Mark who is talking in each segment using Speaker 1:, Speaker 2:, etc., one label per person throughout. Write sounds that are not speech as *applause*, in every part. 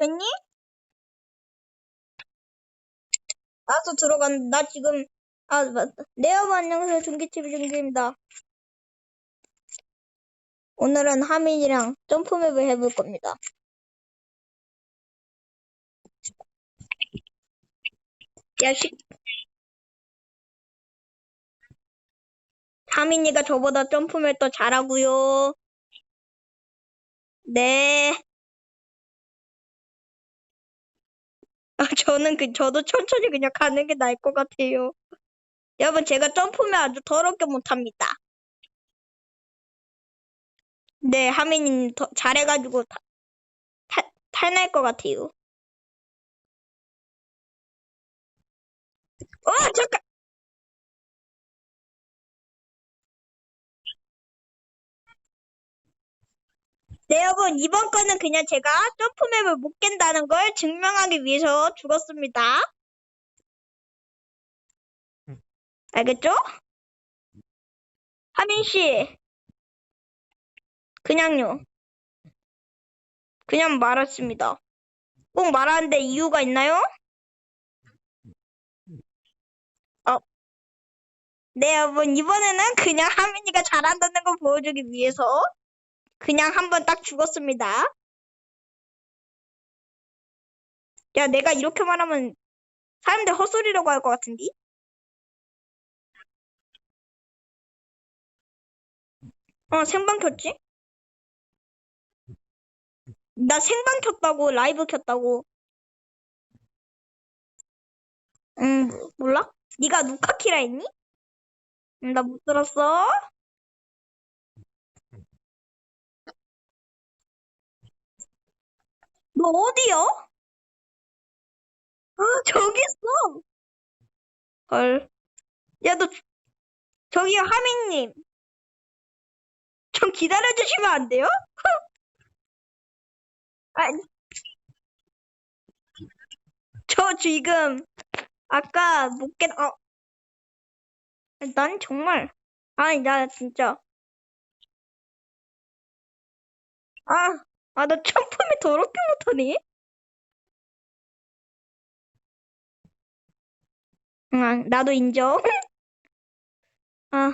Speaker 1: 됐니? 알았어, 들어간, 나 지금, 아, 맞다. 네, 여러분, 안녕하세요. 중기TV 중기입니다. 오늘은 하민이랑 점프맵을 해볼 겁니다. 야, 시... 하민이가 저보다 점프맵 더 잘하고요. 네. 아, 저는 그, 저도 천천히 그냥 가는 게 나을 것 같아요. 여러분, 제가 점프면 아주 더럽게 못합니다. 네, 하민이는 더 잘해가지고 타, 타, 탈날 것 같아요. 어, 잠깐! 네, 여러분, 이번 거는 그냥 제가 점프맵을 못 깬다는 걸 증명하기 위해서 죽었습니다. 알겠죠? 하민 씨. 그냥요. 그냥 말았습니다. 꼭 말하는데 이유가 있나요? 어. 네, 여러분, 이번에는 그냥 하민이가 잘한다는 걸 보여주기 위해서 그냥 한 번 딱 죽었습니다. 야, 내가 이렇게 말하면 사람들 헛소리라고 할 것 같은데? 어, 생방 켰지? 나 생방 켰다고, 라이브 켰다고. 음, 몰라? 네가 누카키라 했니? 음, 나못 들었어. 너 어디야? 아, 저기 있어. 헐. 야, 너, 저기요, 하민님. 좀 기다려주시면 안 돼요? *laughs* 아니, 저 지금, 아까 못 깼, 어. 난 정말, 아니, 나 진짜. 아, 아, 나 점프를 더럽게 못하니? 응, 나도 인정. *laughs* 아,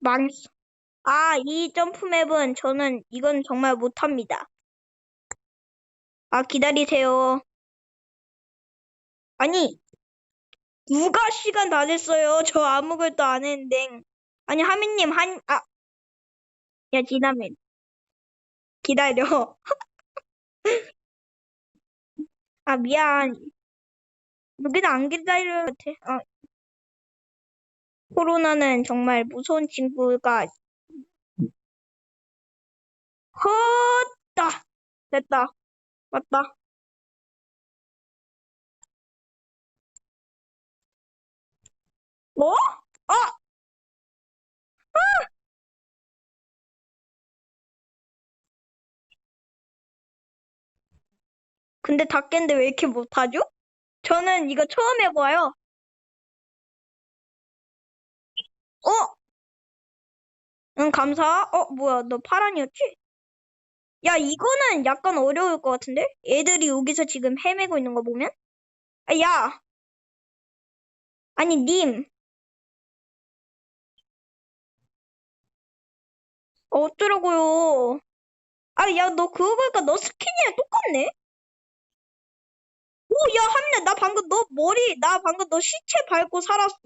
Speaker 1: 망했어. 아, 이 점프맵은 저는 이건 정말 못합니다. 아, 기다리세요. 아니, 누가 시간 다 됐어요? 저 아무것도 안 했는데. 아니, 하민님, 한, 아. 야, 지나면. 기다려. *laughs* 아, 미안. 여기는 안것 같아. 어. 코로나는 정말 무서운 친구가. 헛다. 됐다. 맞다. 뭐? 아! 근데 다 깼는데 왜 이렇게 못하죠? 저는 이거 처음 해봐요. 어? 응, 감사. 어, 뭐야, 너 파란이었지? 야, 이거는 약간 어려울 것 같은데? 애들이 여기서 지금 헤매고 있는 거 보면? 아, 야! 아니, 님. 어쩌라고요. 아, 야, 너 그거 보니까 너 스킨이랑 똑같네? 오, 야, 하민아, 나 방금 너 머리, 나 방금 너 시체 밟고 살았어.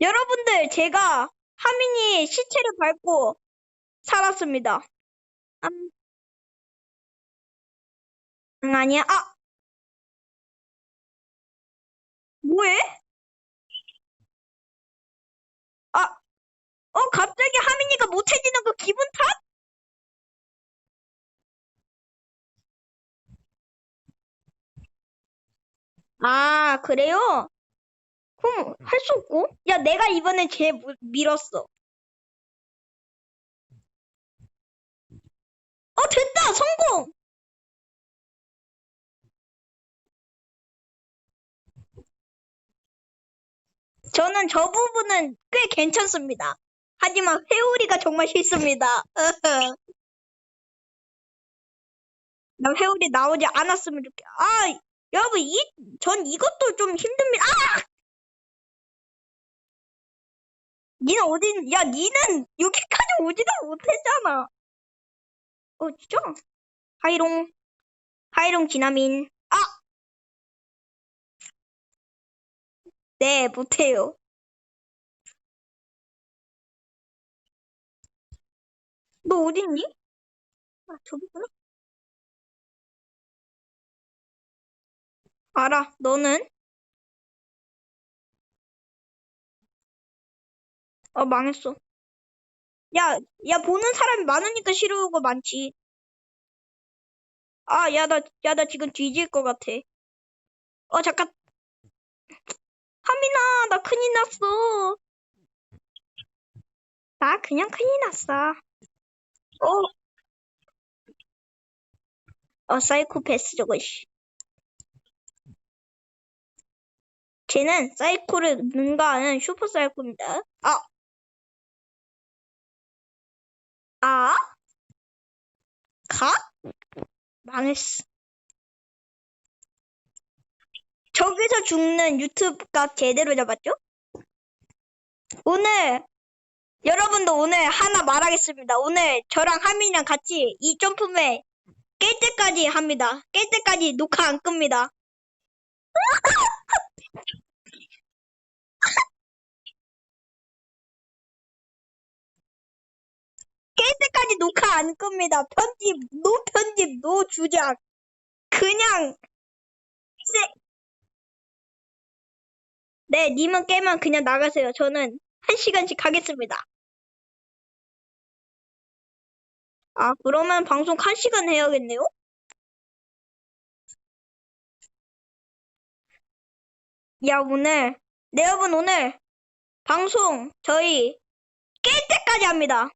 Speaker 1: 여러분들, 제가 하민이 시체를 밟고 살았습니다. 음, 응, 아니야. 아! 뭐해? 아, 어, 갑자기 하민이가 못해지는 거 기분 탓? 아, 그래요? 그럼 할 수 없고. 야, 내가 이번에 쟤 무- 밀었어. 어, 됐다! 성공! 저는 저 부분은 꽤 괜찮습니다. 하지만 회오리가 정말 싫습니다. *laughs* 나 회오리 나오지 않았으면 좋겠. 아, 여러분 이 전 이것도 좀 힘듭니다. 아! 니는 어디? 야, 니는 여기까지 오지도 못했잖아. 어, 진짜? 하이롱, 하이롱 지나민. 아, 네, 못해요. 너 어딨니? 아, 저기구나. 알아, 너는? 어, 망했어. 야, 야, 보는 사람이 많으니까 싫은 거 많지. 아, 야, 나, 야, 나 지금 뒤질 것 같아. 어, 잠깐. 하민아, 나 큰일 났어. 나 그냥 큰일 났어. 어, 어, 사이코패스 저거, 씨. 쟤는 사이코를 능가하는 슈퍼 사이코입니다. 아! 아? 가? 망했어. 저기서 죽는 유튜브가 제대로 잡았죠? 오늘, 여러분도 오늘 하나 말하겠습니다. 오늘 저랑 하민이랑 같이 이 점프맨 깰 때까지 합니다. 깰 때까지 녹화 안 끕니다. *laughs* 녹화 안 끕니다. 편집, 노 편집, 노 주작. 그냥, 쎄. 네, 님은 깨면 그냥 나가세요. 저는 한 시간씩 하겠습니다. 아, 그러면 방송 한 시간 해야겠네요? 야, 오늘, 네, 여러분, 오늘 방송 저희 깰 때까지 합니다.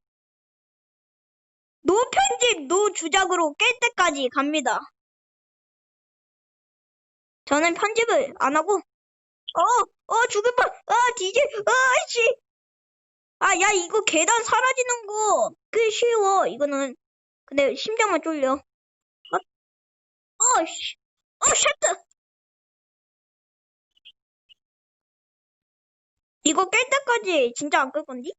Speaker 1: 노 편집, 노 주작으로 깰 때까지 갑니다. 저는 편집을 안 하고, 어, 어, 죽을 뻔, 아, 뒤질, 아, 씨. 아, 야, 이거 계단 사라지는 거, 꽤 쉬워, 이거는. 근데 심장만 쫄려. 어, 어, 씨. 어, 샤트! 이거 깰 때까지 진짜 안 끌 건디?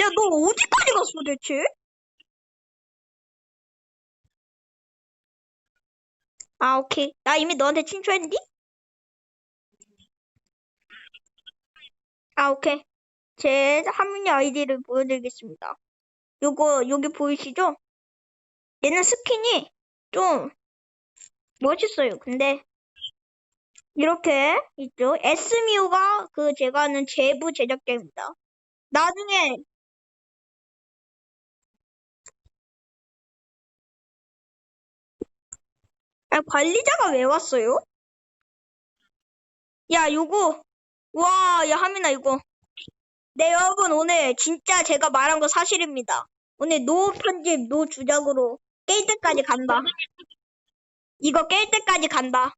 Speaker 1: 야, 너 어디까지 갔어, 대체? 아, 오케이. 나 이미 너한테 친추했는디? 아, 오케이. 제 한민이 아이디를 보여드리겠습니다. 요거, 여기 보이시죠? 얘는 스킨이 좀 멋있어요. 근데 이렇게 있죠. 에스미우가 그 제가 아는 제부 제작자입니다. 나중에 아, 관리자가 왜 왔어요? 야, 요거. 와, 야, 하민아, 이거. 네, 여러분, 오늘 진짜 제가 말한 거 사실입니다. 오늘 노 편집, 노 주작으로 깰 때까지 간다. 이거 깰 때까지 간다.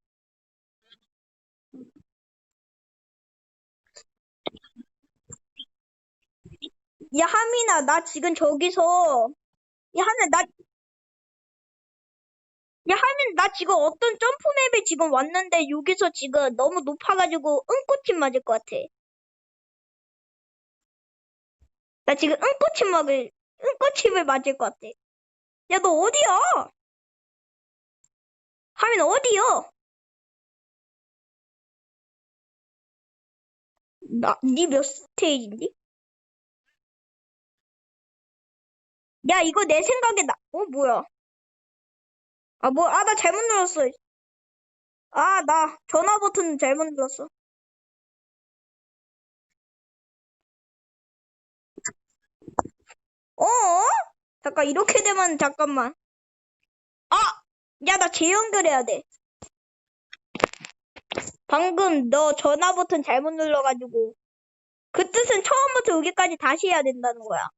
Speaker 1: 야, 하민아, 나 지금 저기서, 야, 하민아, 나, 야, 하민, 나 지금 어떤 점프맵에 지금 왔는데, 여기서 지금 너무 높아가지고, 응꼬침 맞을 것 같아. 나 지금 응꼬침 맞을, 응꼬침을 맞을 것 같아. 야, 너 어디야? 하민, 어디야? 나, 니 몇 스테이지인지? 야, 이거 내 생각에 나, 어, 뭐야? 아, 뭐, 아, 나 잘못 눌렀어. 아, 나 전화 버튼 잘못 눌렀어. 어? 잠깐, 이렇게 되면, 잠깐만. 아! 야, 나 재연결해야 돼. 방금 너 전화 버튼 잘못 눌러가지고. 그 뜻은 처음부터 여기까지 다시 해야 된다는 거야.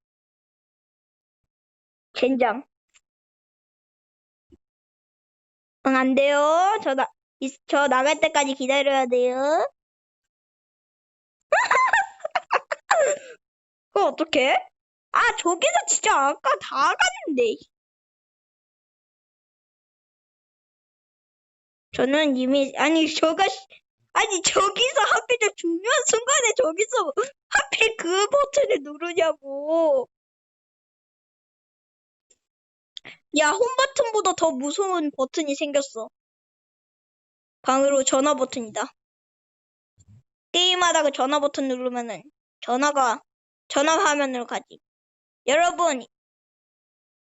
Speaker 1: 젠장. 응, 안 돼요. 전화, 이- 저 나갈 때까지 기다려야 돼요. *laughs* 그거 어떡해? 아, 저기서 진짜 아까 다 갔는데. 저는 이미, 아니, 저가, 시- 아니, 저기서 하필 저 중요한 순간에 저기서 하필 그 버튼을 누르냐고. 야, 홈 버튼보다 더 무서운 버튼이 생겼어. 방으로 전화 버튼이다. 게임하다가 전화 버튼 누르면은 전화가 전화 화면으로 가지. 여러분,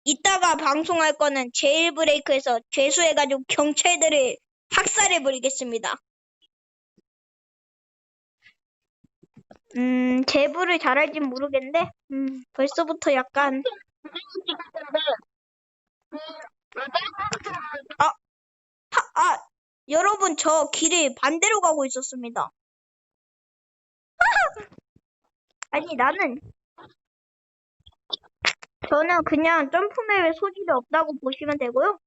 Speaker 1: 이따가 방송할 거는 제일 브레이크에서 죄수해가지고 경찰들을 학살해 버리겠습니다. 음, 제부를 잘할진 모르겠는데, 음, 벌써부터 약간, *laughs* *laughs* 아, 하, 아, 여러분, 저 길을 반대로 가고 있었습니다. *laughs* 아니, 나는, 저는 그냥 점프맵에 소질이 없다고 보시면 되고요.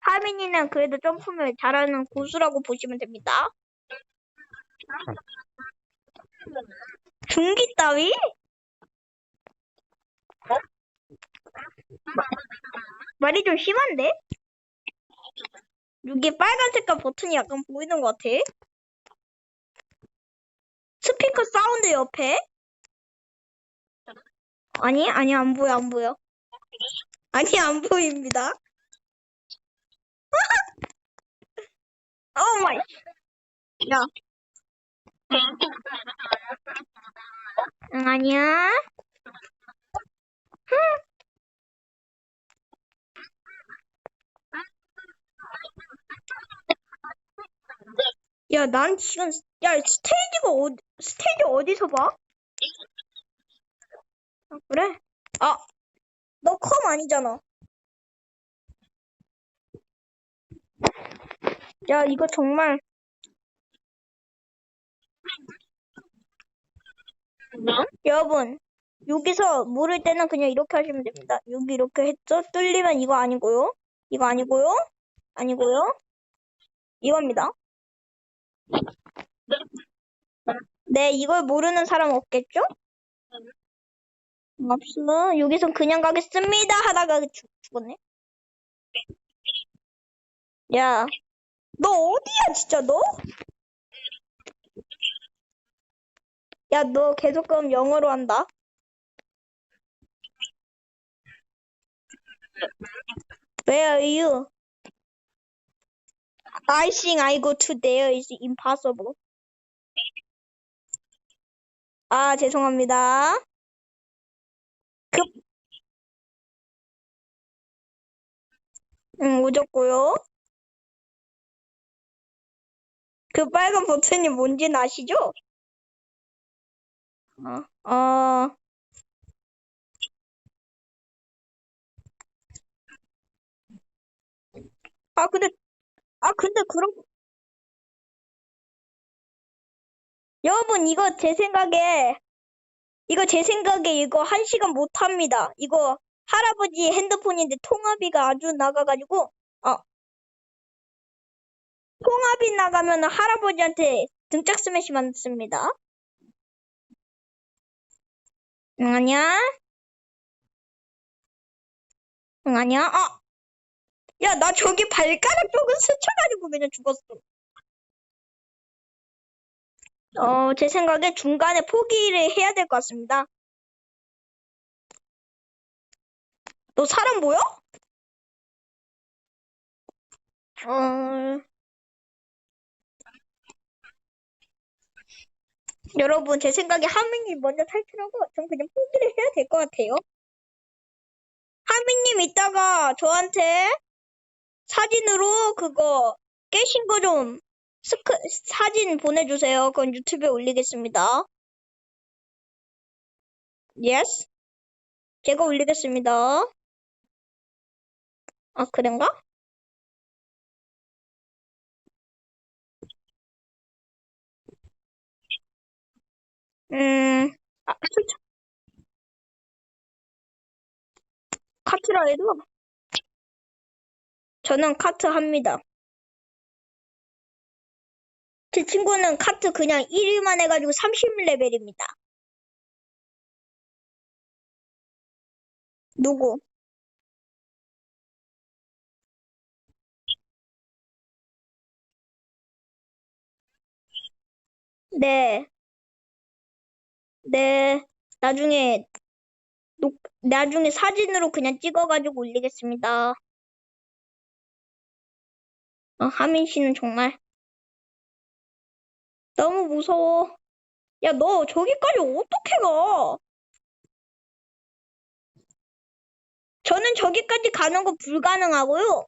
Speaker 1: 하민이는 그래도 점프맵 잘하는 고수라고 보시면 됩니다. 중기 따위? 말이 좀 심한데? 여기 빨간 색깔 버튼이 약간 보이는 것 같아. 스피커 사운드 옆에? 아니, 아니, 안 보여, 안 보여. 아니, 안 보입니다. *laughs* 오 마이. 야. 응, 아니야. 야, 난 지금, 야, 스테이지가 어디, 스테이지 어디서 봐? 아, 그래? 아, 너 컴 아니잖아. 야, 이거 정말. 여러분, 여기서 물을 때는 그냥 이렇게 하시면 됩니다. 여기 이렇게 했죠? 뚫리면 이거 아니고요. 이거 아니고요. 아니고요. 이겁니다. 네, 이걸 모르는 사람 없겠죠? 없어. 여기선 그냥 가겠습니다. 하다가 죽, 죽었네. 야, 너 어디야, 진짜 너? 야, 너 계속 그럼 영어로 한다. Where? I think I go to there is impossible. 아, 죄송합니다. 급, 응, 오졌고요. 그 빨간 버튼이 뭔지는 아시죠? 어, 어, 아, 근데, 아, 근데 그런, 여러분, 이거 제 생각에, 이거 제 생각에 이거 한 시간 못 합니다. 이거 할아버지 핸드폰인데 통화비가 아주 나가가지고, 어, 통화비 나가면 할아버지한테 등짝 스매시 맞습니다. 응, 아니야? 응, 아니야? 아! 야, 나 저기 발가락 쪽은 스쳐가지고 그냥 죽었어. 어, 제 생각에 중간에 포기를 해야 될 것 같습니다. 너 사람 보여? 어... 여러분, 제 생각에 하민님 먼저 탈출하고 전 그냥 포기를 해야 될 것 같아요. 하민님 이따가 저한테 사진으로 그거 깨신 거 좀 스크 사진 보내주세요. 그건 유튜브에 올리겠습니다. Yes? 제가 올리겠습니다. 아, 그런가? 음, 아, 솔직 카트라 해도 저는 카트 합니다. 제 친구는 카트 그냥 1위만 해가지고 30레벨입니다. 누구? 네. 네. 나중에, 녹, 나중에 사진으로 그냥 찍어가지고 올리겠습니다. 어, 하민 씨는 정말 너무 무서워. 야, 너 저기까지 어떻게 가? 저는 저기까지 가는 거 불가능하고요.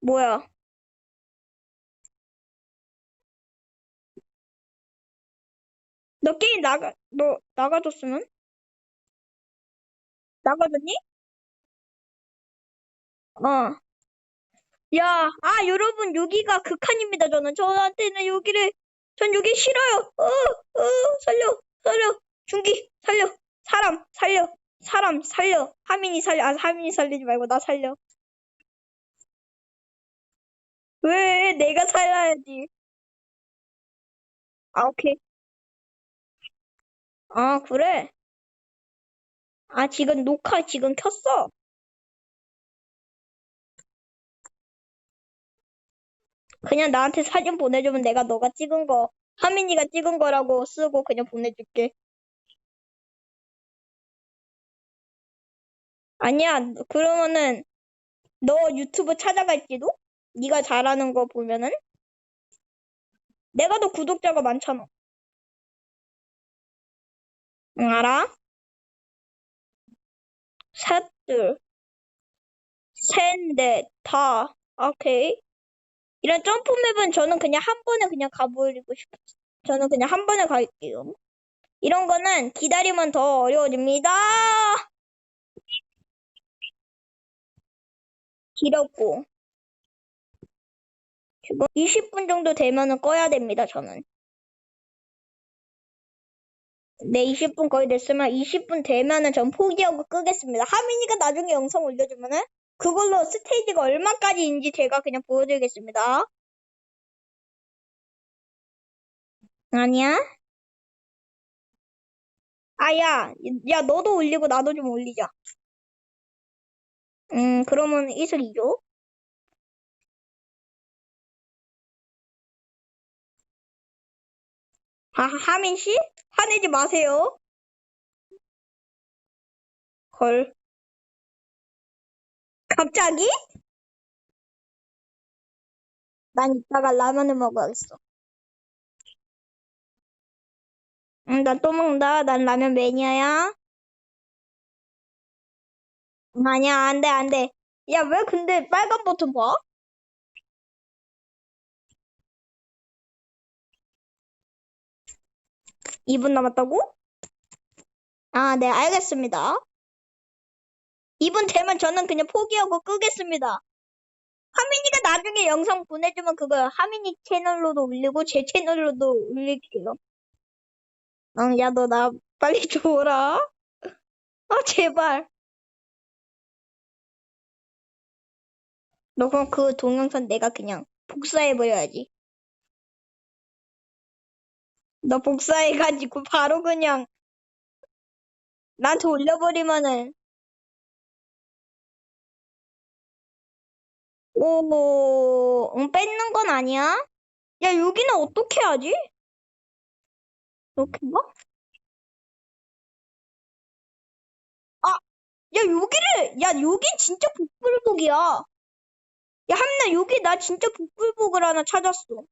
Speaker 1: 뭐야? 너 게임 나가, 너 나가줬으면? 나가줬니? 어. 야, 아, 여러분, 여기가 극한입니다, 저는. 저한테는 여기를, 전 여기 싫어요. 어, 어, 살려, 살려. 중기, 살려. 사람, 살려. 사람, 살려. 하민이 살려. 아, 하민이 살리지 말고 나 살려. 왜, 내가 살려야지. 아, 오케이. 아, 그래? 아, 지금 녹화 지금 켰어. 그냥 나한테 사진 보내주면 내가 너가 찍은 거, 하민이가 찍은 거라고 쓰고 그냥 보내줄게. 아니야, 그러면은 너 유튜브 찾아갈지도? 네가 잘하는 거 보면은? 내가 더 구독자가 많잖아. 응, 알아? 셋, 둘, 셋, 넷, 다. 오케이. 이런 점프맵은 저는 그냥 한 번에 그냥 가버리고 싶어요. 저는 그냥 한 번에 갈게요. 이런 거는 기다리면 더 어려워집니다. 길었고. 지금 20분 정도 되면은 꺼야 됩니다, 저는. 네, 20분 거의 됐으면 20분 되면은 전 포기하고 끄겠습니다. 하민이가 나중에 영상 올려주면은 그걸로 스테이지가 얼마까지인지 제가 그냥 보여드리겠습니다. 아니야? 아, 야, 야, 너도 올리고 나도 좀 올리자. 음, 그러면 이슬이죠? 아, 하민 씨? 화내지 마세요. 헐. 갑자기? 난 이따가 라면을 먹어야겠어. 응, 난 또 먹는다. 난 라면 매니아야. 응, 아니야, 안 돼, 안 돼. 야, 왜 근데 빨간 버튼 봐? 이분 남았다고? 아, 네, 알겠습니다. 2분 되면 저는 그냥 포기하고 끄겠습니다. 하민이가 나중에 영상 보내주면 그거 하민이 채널로도 올리고 제 채널로도 올릴게요. 응, 야, 너 나 빨리 *laughs* 줘라. 아, 제발. 너 그럼 그 동영상 내가 그냥 복사해버려야지. 너 복사해가지고 바로 그냥 나한테 올려버리면은 오, 응, 뺏는 건 아니야? 야, 여기는 어떻게 하지? 이렇게인가? 아, 야, 여기를, 야, 여기 진짜 복불복이야. 야, 함나, 여기 나 진짜 복불복을 하나 찾았어.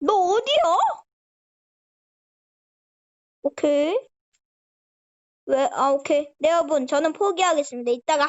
Speaker 1: 너 어디야? 오케이. 왜, 아, 오케이. 네, 여러분, 저는 포기하겠습니다. 이따가